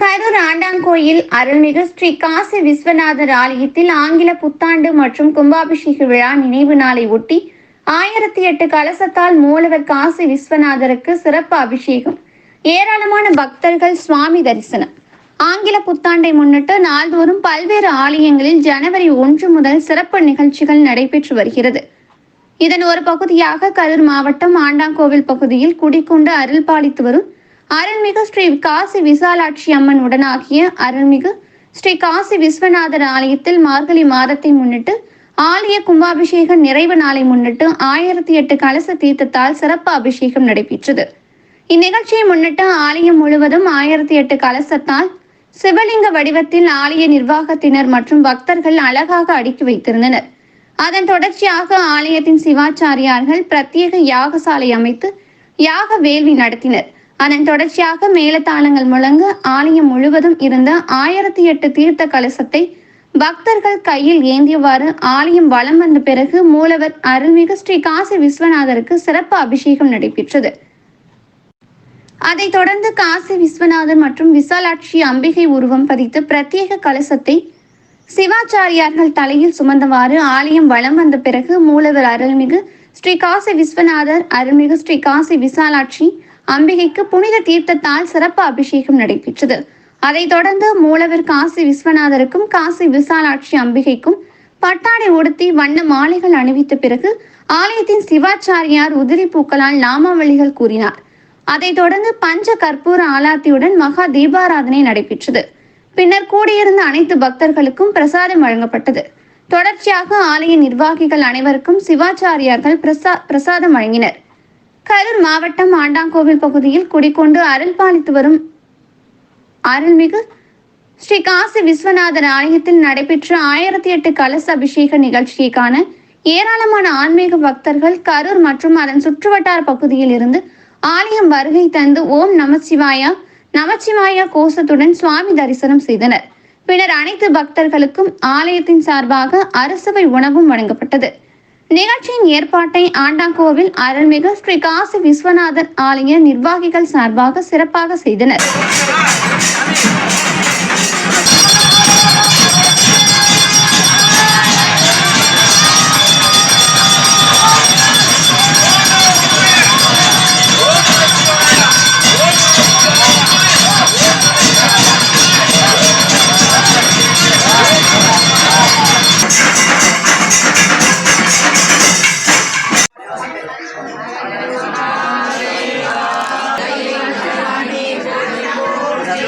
கரூர் ஆண்டாங்கோயில் அருள்மிகு ஸ்ரீ காசி விஸ்வநாதர் ஆலயத்தில் ஆங்கில புத்தாண்டு மற்றும் கும்பாபிஷேக விழா நினைவு நாளை ஒட்டி ஆயிரத்தி எட்டு கலசத்தால் மூலவர் காசி விஸ்வநாதருக்கு சிறப்பு அபிஷேகம். ஏராளமான பக்தர்கள் சுவாமி தரிசனம். ஆங்கில புத்தாண்டை முன்னிட்டு நாள்தோறும் பல்வேறு ஆலயங்களில் ஜனவரி ஒன்று முதல் சிறப்பு நிகழ்ச்சிகள் நடைபெற்று வருகிறது. இதன் ஒரு பகுதியாக கரூர் மாவட்டம் ஆண்டாங்கோவில் பகுதியில் குடிக்கொண்டு அருள் பாலித்து வரும் அருள்மிகு ஸ்ரீ காசி விசாலாட்சி அம்மன் உடனாகிய அருள்மிகு ஸ்ரீ காசி விஸ்வநாதர் ஆலயத்தில் மார்கழி மாதத்தை முன்னிட்டு ஆலய கும்பாபிஷேக நிறைவு நாளை முன்னிட்டு ஆயிரத்தி எட்டு கலச தீர்த்தத்தால் சிறப்பு அபிஷேகம் நடைபெற்றது. இந்நிகழ்ச்சியை முன்னிட்டு ஆலயம் முழுவதும் ஆயிரத்தி எட்டு கலசத்தால் சிவலிங்க வடிவத்தில் ஆலய நிர்வாகத்தினர் மற்றும் பக்தர்கள் அழகாக அடுக்கி வைத்திருந்தனர். அதன் தொடர்ச்சியாக ஆலயத்தின் சிவாச்சாரியார்கள் பிரத்யேக யாகசாலை அமைத்து யாக வேள்வி நடத்தினர். அதன் தொடர்ச்சியாக மேலத்தாளங்கள் முழங்க ஆலயம் முழுவதும் இருந்த ஆயிரத்தி எட்டு தீர்த்த கலசத்தை பக்தர்கள் கையில் ஏந்தியவாறு ஆலயம் வலம் வந்த பிறகு மூலவர் அருள்மிகு ஸ்ரீ காசி விஸ்வநாதருக்கு சிறப்பு அபிஷேகம் நடைபெற்றது. அதைத் தொடர்ந்து காசி விஸ்வநாதர் மற்றும் விசாலாட்சி அம்பிகை உருவம் பதித்து பிரத்யேக கலசத்தை சிவாச்சாரியார்கள் தலையில் சுமந்தவாறு ஆலயம் வலம் வந்த பிறகு மூலவர் அருள்மிகு ஸ்ரீ காசி விஸ்வநாதர் அருள்மிகு ஸ்ரீ காசி விசாலாட்சி அம்பிகைக்கு புனித தீர்த்தத்தால் சிறப்பு அபிஷேகம் நடைபெற்றது. அதைத் தொடர்ந்து மூலவர் காசி விஸ்வநாதருக்கும் காசி விசாலாட்சி அம்பிகைக்கும் பட்டாடை உடுத்தி வண்ண மாலைகள் அணிவித்த பிறகு ஆலயத்தின் சிவாச்சாரியார் உதிரி பூக்களால் நாமாவளிகள் கூறினார். அதைத் தொடர்ந்து பஞ்ச கற்பூர ஆலாத்தியுடன் மகா தீபாராதனை நடைபெற்றது. பின்னர் கூடியிருந்த அனைத்து பக்தர்களுக்கும் பிரசாதம் வழங்கப்பட்டது. தொடர்ச்சியாக ஆலய நிர்வாகிகள் அனைவருக்கும் சிவாச்சாரியார்கள் பிரசா பிரசாதம் வழங்கினர். கரூர் மாவட்டம் ஆண்டாங்கோவில் பகுதியில் குடிக்கொண்டு அருள் பாலித்து வரும் அருள்மிகு ஸ்ரீ காசி விஸ்வநாதர் ஆலயத்தில் நடைபெற்ற ஆயிரத்தி எட்டு கலச அபிஷேக நிகழ்ச்சியை காண ஏராளமான ஆன்மீக பக்தர்கள் கரூர் மற்றும் அதன் சுற்றுவட்டார பகுதியில் இருந்து ஆலயம் வருகை தந்து ஓம் நமச்சிவாயா நமச்சிவாயா கோஷத்துடன் சுவாமி தரிசனம் செய்தனர். பின்னர் அனைத்து பக்தர்களுக்கும் ஆலயத்தின் சார்பாக அரசவை உணவும் வழங்கப்பட்டது. நிகழ்ச்சியின் ஏற்பாட்டை ஆண்டாங்கோவில் அருள்மிகு ஸ்ரீ காசி விஸ்வநாதர் ஆலய நிர்வாகிகள் சார்பாக சிறப்பாக செய்தனர்.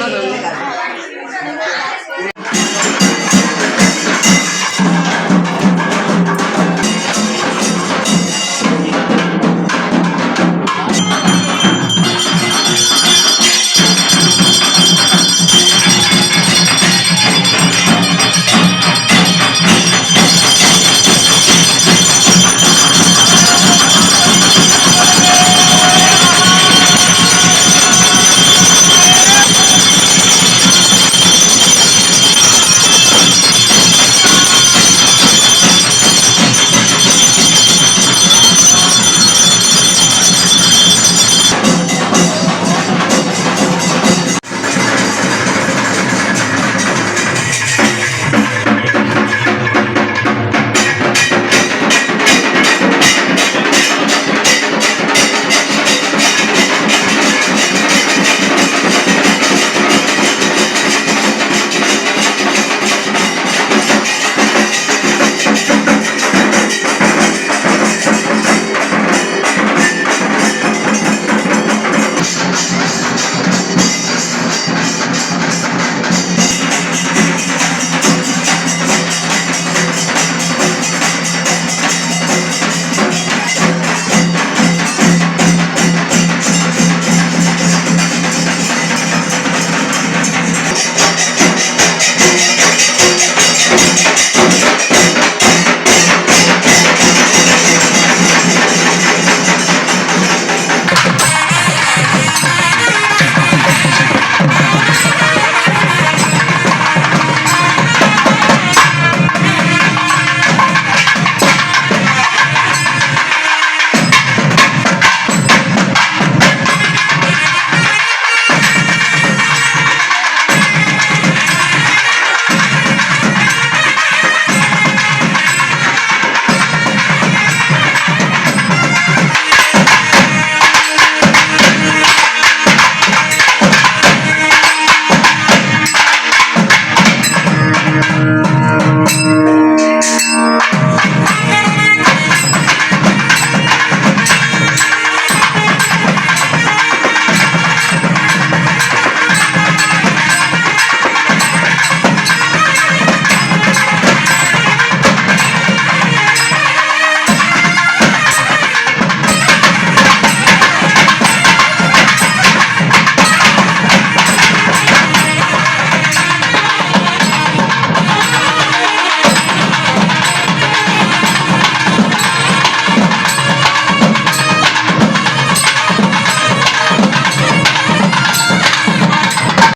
no, no, no.